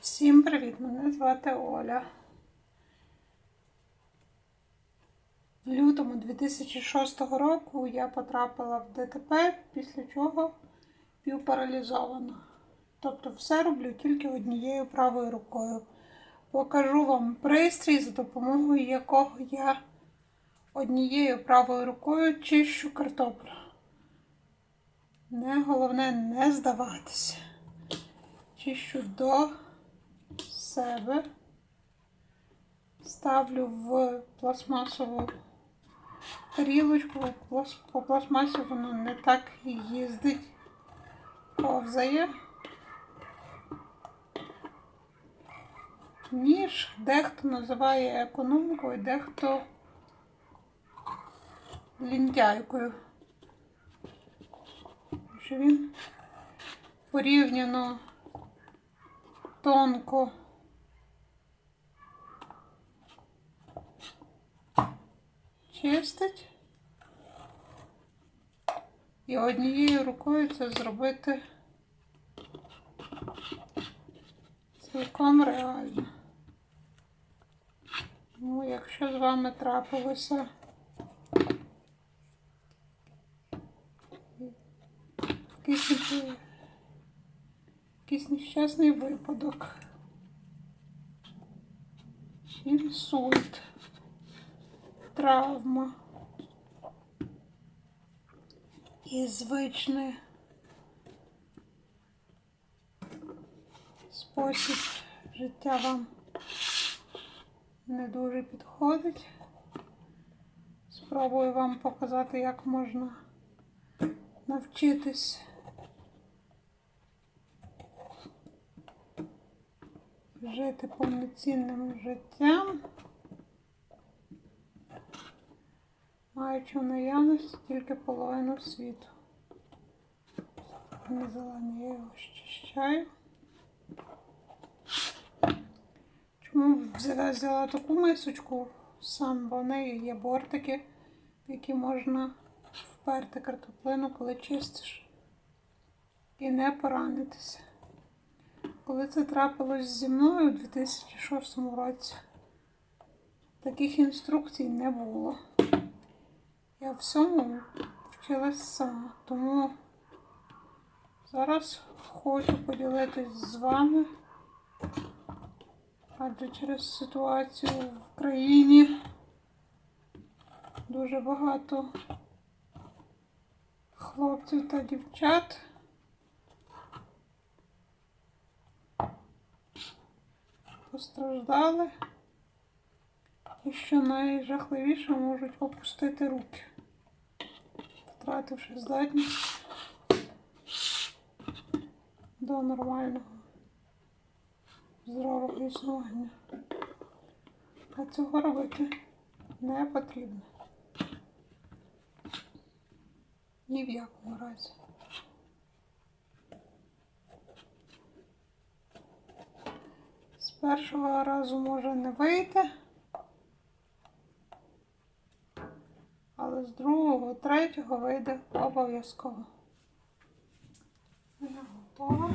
Всім привіт! Мене звати Оля. В лютому 2006 року я потрапила в ДТП, після чого півпаралізована. Тобто все роблю тільки однією правою рукою. Покажу вам пристрій, за допомогою якого я однією правою рукою чищу картоплю. Не головне не здаватися. Чищу до себе, ставлю в пластмасову тарілочку, по пластмасі воно не так їздить, ковзає. Ніж дехто називає економкою, дехто лінтяйкою. Що він порівняно тонко чистить. І однією рукою це зробити цілком реально. Ну, якщо з вами трапилося якийсь, не- якийсь нещасний випадок, інсульт, травма. І звичний спосіб життя вам не дуже підходить. Спробую вам показати, як можна навчитись жити повноцінним життям, маючи в наявності тільки половину світу. Не зелені, я його щищаю. Чому взяла, взяла таку мисочку сам, бо в неї є бортики, в які можна вперти картоплину, коли чистиш, і не поранитися. Коли це трапилось зі мною у 2006 році, таких інструкцій не було. Я всьому вчилась сама, тому зараз хочу поділитись з вами, адже через ситуацію в країні дуже багато хлопців та дівчат. Постраждали і що найжахливіше можуть опустити руки, втративши здатність до нормального здорового існування. А цього робити не потрібно. Ні в якому разі. Першого разу може не вийти, але з другого, третього вийде обов'язково. Я готова.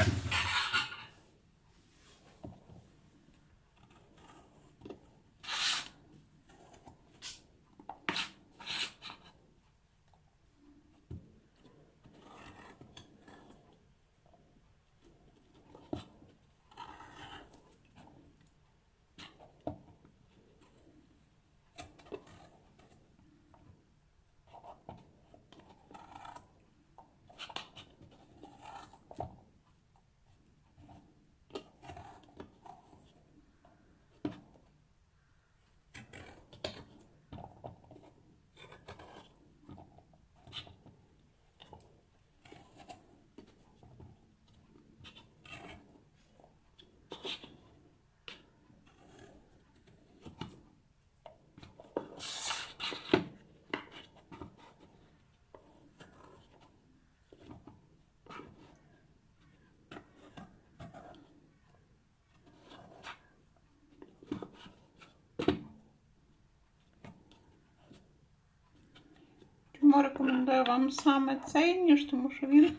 Чому рекомендую вам саме цей ніж, тому що він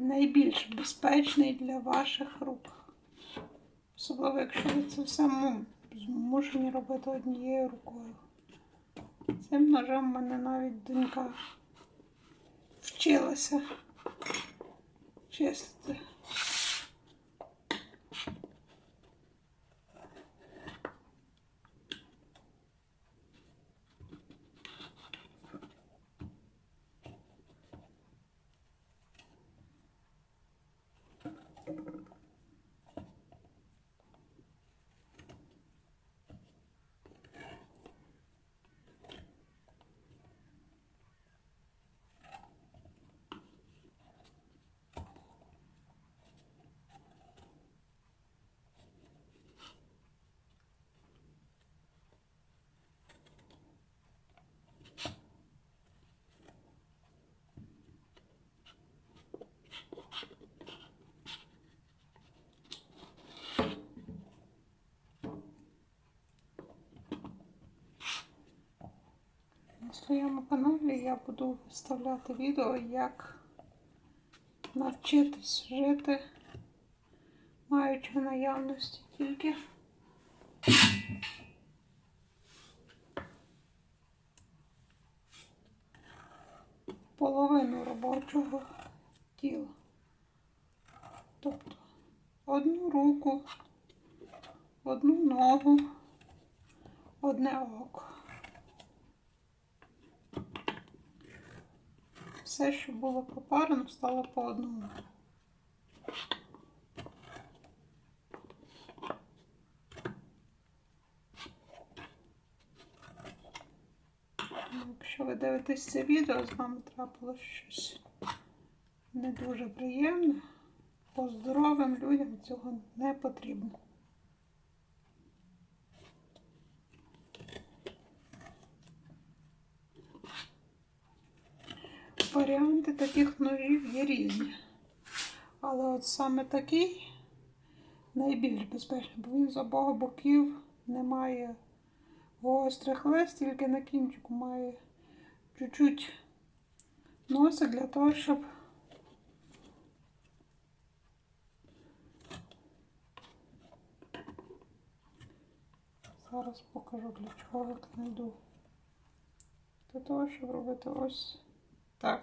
найбільш безпечний для ваших рук. Особливо, якщо ви це все змушені робити однією рукою. Цим ножем в мене навіть донька вчилася чистити. На своєму каналі я буду виставляти відео, як навчитись жити, маючи наявності тільки половину робочого тіла. Тобто одну руку, одну ногу, одне око. Все, що було попарано, стало по одному. Якщо ви дивитесь це відео, з вами трапилось щось не дуже приємне, бо здоровим людям цього не потрібно. Варіанти таких ножів є різні. Але от саме такий найбільш безпечний, бо він з обох боків не має гострих лез, тільки на кінчику має чуть-чуть носик для того, щоб зараз покажу для чого я знайду. Для того, щоб робити ось так.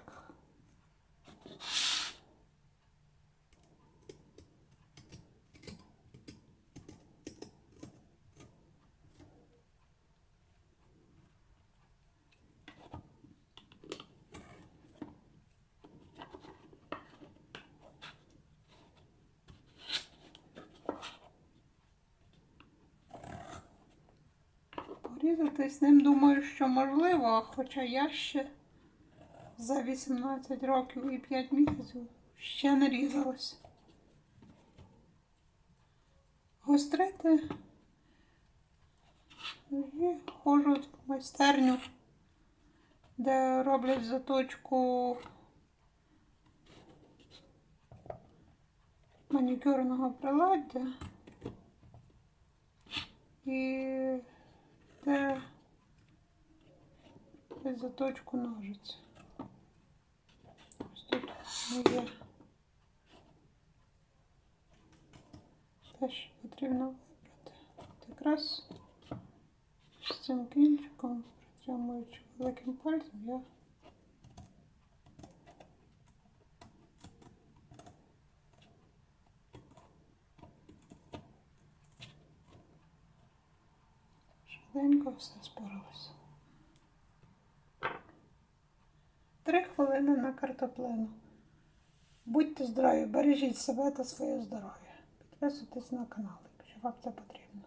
Порізати з ним думаю, що можливо, хоча я ще за 18 років і 5 місяців ще не різалась. Гострити і ходжу в майстерню, де роблять заточку манікюрного приладдя і де заточку ножиць. Є те, що потрібно вибрати. От якраз з цим кінчиком, притримуючи великим пальцем, я швиденько все споралося. Три хвилини на картоплину. Будьте здорові, бережіть себе та своє здоров'я. Підписуйтесь на канал, якщо вам це потрібно.